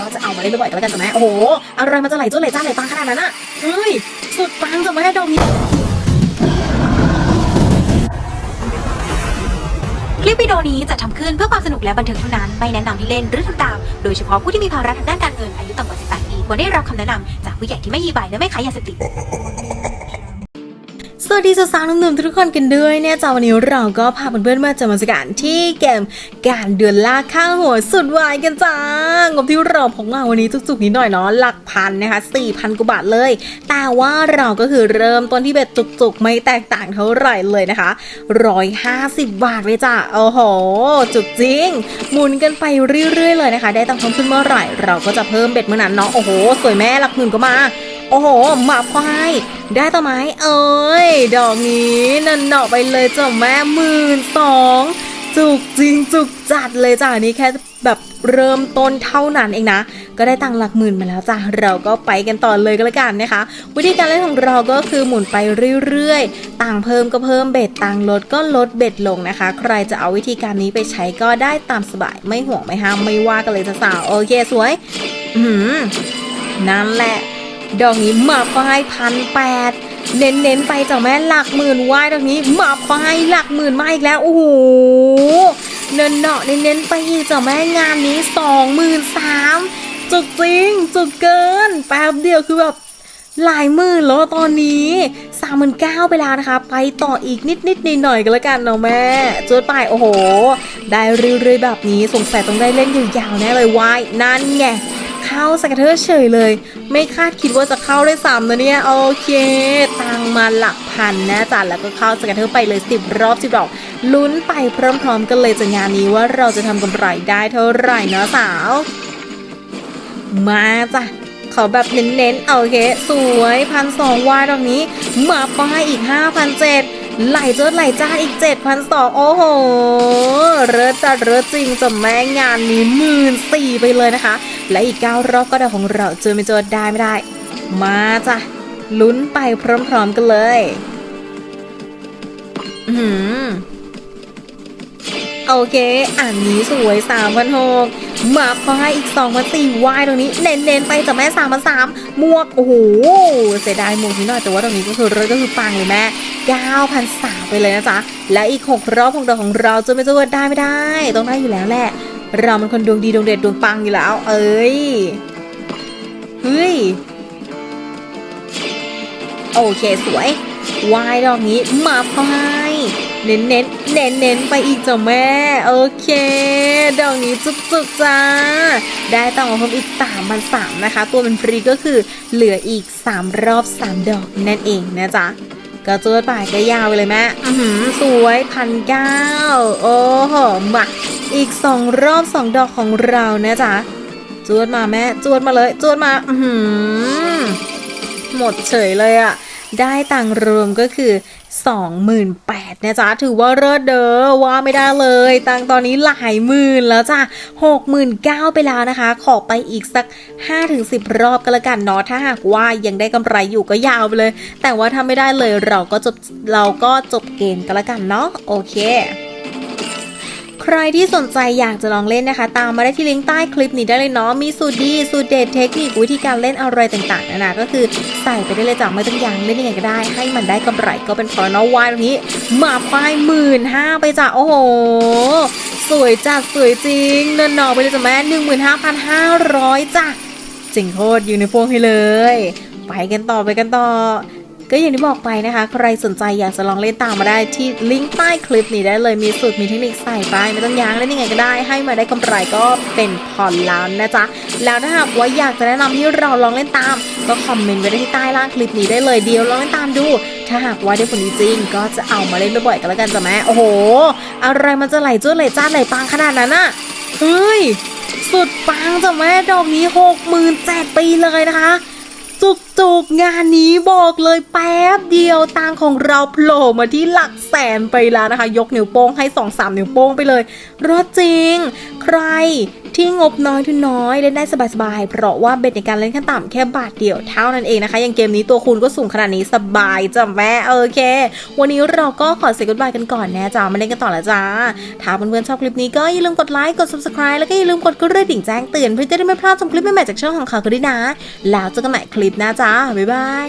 ก็จะเอามาเล่นบ่อยๆกันแล้วกันจ้ะแม่โอ้โหอะไรมันจะไหลจ้นไหลจ้าไหลปังขนาดนั้นอะเฮ้ยสุดปังจ้ะแม่ดอกนี้คลิปวิดีโอนี้จะทำขึ้นเพื่อความสนุกและบันเทิงเท่านั้น ไม่แนะนำให้เล่นหรือทำตาม โดยเฉพาะผู้ที่มีภาระทางด้านการเงินอายุต่ำกว่า 18 ปีควรได้รับคำแนะนำจากผู้ใหญ่ที่ไม่ยีใบและไม่ขายยาเสพติด สวัสดีสาวๆหนุ่มๆทุกคนกันด้วยเนี่ยจ้าวันนี้เราก็พาเพื่อนๆมาเจอมาสการที่เกมการเดือนล่าข้างหัวสุดวายกันจ้างบที่เราพกมาวันนี้จุกๆนิดหน่อยเนาะหลักพันนะคะ4,000กว่าบาทเลย แต่ว่าเราก็คือเริ่มต้นที่เบ็ดจุกๆ ไม่แตกต่างเท่าไหร่เลยนะคะ150บาทเลยจ้ะโอ้โห จุกจริง หมุนกันไปเรื่อยๆเลยนะคะ ได้ตังค์เพิ่มขึ้นเมื่อไหร่ เราก็จะเพิ่มเบ็ดเมื่อนั้นเนาะโอ้โห สวยแม่หลักหมื่นก็มา โอ้โหหมาควาย ได้ต่อไหมเอ้ย ดอกนี้นั่นเนาะไปเลยจ้ะแม่หมื่นสองจุกจริงจุกจัดเลยจ้ะอันนี้แค่แบบเริ่มต้นเท่านั้นเองนะ ก็ได้ตังค์หลักหมื่นมาแล้วจ้ะเราก็ไปกันต่อเลยก็แล้วกันนะคะ วิธีการเล่นของเราก็คือหมุนไปเรื่อยๆตังค์เพิ่มก็เพิ่มเบ็ดตังค์ลดก็ลดเบ็ดลงนะคะ ใครจะเอาวิธีการนี้ไปใช้ก็ได้ตามสบายไม่ห่วงไม่ห้ามไม่ว่ากันเลยจ้ะสาวโอเคสวย อือหือนั่นแหละ ดอกนี้หมาควายพันแปดเน้นเน้นๆไปจ้ะแม่หลักหมื่นวายดอกนี้หมาควายหลักหมื่นมาอีกแล้วโอ้โหเนินเนาะเน้นเน้นๆไปอีกจ้ะแม่งานนี้สองหมื่นสามจุกจริงจุกเกินแป๊บเดียวคือแบบหลายหมื่นแล้วตอนนี้สามหมื่นเก้าไปแล้วนะคะ ไปต่ออีกนิดนิดๆหน่อยกันแล้วกันเนาะแม่จดไปโอ้โห ได้เรื่อยๆแบบนี้สงสัยต้องได้เล่นยาวๆแน่เลยวายนั่นไง เข้าสกัดเทอร์เฉยเลย ไม่คาดคิดว่าจะเข้าได้ซ้ำนะเนี่ย โอเค ตังมาหลักพันนะจ๊ะแล้วก็เข้าสกัดเทอร์ไปเลยสิบรอบสิบดอก ลุ้นไปพร้อมๆกันเลยจากงานนี้ว่าเราจะทำกำไรได้เท่าไหร่เนาะสาว มาจ้ะขอแบบเน้นๆ โอเค สวยพันสองวายตรงนี้ มาป้ายอีกห้าพันเจ็ดไหลเจดไหลจ้าอีกเจ็ดพันสองโอ้โห เริศจัดเริศจริงจะแม่งานนี้หมื่นสี่ไปเลยนะคะ และอีกเก้ารอบก็ได้ของเราเจอไม่เจอได้ไม่ได้ มาจ้ะลุ้นไปพร้อมๆกันเลย อือหือโอเค อันนี้สวย3 6 0 0มาพอให้อีก2 4 0 0วายตรงนี้ เน้นๆไปจากแม่3 3 0 0หมมวก โอ้โห เสียดายมวกนิดหน่อย แต่ว่าตรงนี้ก็คือเรก็คือปังเลยแม่9,300ไปเลยนะจ๊ะ และอีก 6 รอบของเราของเราจะไม่จะว่าได้ไม่ได้ ต้องได้อยู่แล้วแหละ เรามันคนดวงดีดวงเด็ดดวงปังอยู่แล้ว เอ้ย เฮ้ย โอเคสวยวายดอกนี้มาพายเน้นเน้นเน้นเน้นๆไปอีกจ้ะแม่ โอเค ดอกนี้จุกจุกๆจ้า ได้ตังค์มาเพิ่มอีก3ามพันสามนะคะ ตัวเป็นฟรีก็คือเหลืออีก3รอบ3ดอกนั่นเองนะจ๊ะ ก็จวดไปก็ยาวไปเลยแม่สวยพันเก้าโอ้โหมาอีกสองรอบสองดอกของเรานะจ๊ะจวดมาแม่จวดมาเลยจวดมาหมดเฉยเลยอะ ได้ตังรวมก็คือ28,000นะจ๊ะ ถือว่าเลิศเด้อว่าไม่ได้เลย ตังตอนนี้หลายหมื่นแล้วจ้ะ69,000ไปแล้วนะคะ ขอไปอีกสัก 5-10 รอบก็แล้วกันเนาะถ้าหากว่ายังได้กำไรอยู่ก็ยาวไปเลย แต่ว่าถ้าไม่ได้เลยเราก็จบเราก็จบเกมก็แล้วกันเนาะโอเค ใครที่สนใจอยากจะลองเล่นนะคะ ตามมาได้ที่ลิงก์ใต้คลิปนี้ได้เลยเนาะมีสูตรดีสูตรเด็ดเทคนิควิธีการเล่นอะไรต่างๆนานาก็คือใส่ไปได้เลยจ้ะไม่ต้องยังเล่นยังไงก็ได้ ให้มันได้กำไรก็เป็นพรเนาะวายตรงนี้หมาควายหมื่นห้าไปจ้ะโอ้โหสวยจัดสวยจริงเนินนอไปเลยจ้ะแม่หนึ่งหมื่นห้าพันห้าร้อยจ้ะเจ๋งโคตรอยู่ในพวงให้เลย ไปกันต่อไปกันต่อ ก็อย่างที่บอกไปนะคะ ใครสนใจอยากจะลองเล่นตามมาได้ที่ลิงก์ใต้คลิปนี้ได้เลยมีสูตรมีเทคนิคใส่ไปไม่ต้องยางเล่นยังไงก็ได้ ให้มาได้กำไรก็เป็นผ่อนแล้วนะจ๊ะแล้วถ้าหากว่าอยากจะแนะนำให้เราลองเล่นตาม ก็คอมเมนต์ไว้ได้ที่ใต้ล่างคลิปนี้ได้เลยเดียวลองเล่นตามดู ถ้าหากว่าได้ผลจริงก็จะเอามาเล่นบ่อยๆกันแล้วกันจ้ะแม่โอ้โห อะไรมันจะไหลจ้วไหลจ้าไหลปังขนาดนั้นอะเฮ้ยสุดปังจ้ะแม่ดอกนี้หกหมื่นแปดปีเลยนะคะ จุก จุกงานนี้บอกเลยแป๊บเดียวตังของเราโผล่มาที่หลักแสนไปแล้วนะคะ ยกนิ้วโป้งให้2-3นิ้วโป้งไปเลยรอดจริง ใครที่งบน้อยทุนน้อยเล่นได้สบายๆ เพราะว่าเบ็ดในการเล่นขั้นต่ำแค่บาทเดียวเท่านั้นเองนะคะ อย่างเกมนี้ตัวคูณก็สูงขนาดนี้สบายจ้ะแม่โอเค วันนี้เราก็ขอเซ็กกุดบายกันก่อนนะจ้ามาเล่นกันต่อแล้วจ้า ถ้าเพื่อนๆชอบคลิปนี้ก็อย่าลืมกดไลค์กด subscribe แล้วก็อย่าลืมกดกระดิ่งแจ้งเตือนเพื่อจะได้ไม่พลาดชมคลิปใหม่ๆจากช่องของเขากันด้วยนะ แล้วเจอกันใหม่คลิปหน้าจ้าบ๊ายบาย